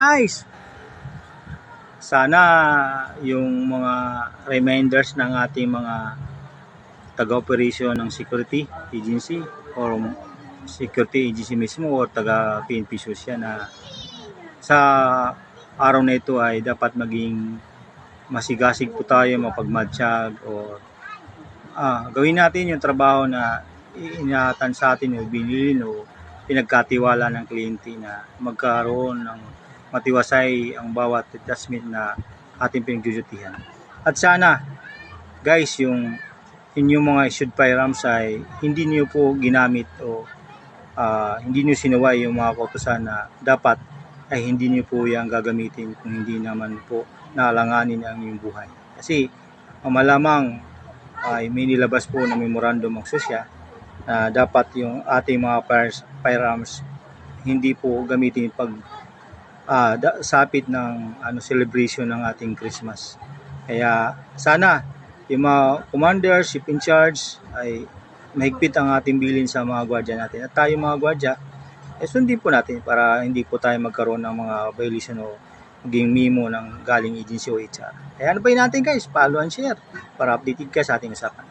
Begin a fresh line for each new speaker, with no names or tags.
Guys, sana yung mga reminders ng ating mga taga-operation ng security agency or security agency mismo or taga PNP Susya na sa araw na ito ay dapat maging masigasig po tayo mapagmatsyag o ah, gawin natin yung trabaho na inahatan sa atin o binilin o pinagkatiwala ng kliyente na magkaroon ng matiwasay ang bawat detachment na ating pinagdudutihan. At sana, guys, yung inyong mga issued firearms ay hindi niyo po ginamit o ah, hindi niyo sinuway yung mga kautosan na dapat ay hindi niyo po yan gagamitin kung hindi naman po nalanganin ang inyong buhay. Kasi ang malamang ay may nilabas po na memorandum ang susya na dapat yung ating mga firearms hindi po gamitin pag ah, da- sapit ng ano celebration ng ating Christmas. Kaya sana yung mga commanders, chief in charge ay mahigpit ang ating bilin sa mga gwardiya natin. At tayo mga gwardiya, eh sundin po natin para hindi po tayo magkaroon ng mga violation o maging memo ng galing agency o HR. Kaya ano pa natin guys, follow and share para updated ka sa ating usapan.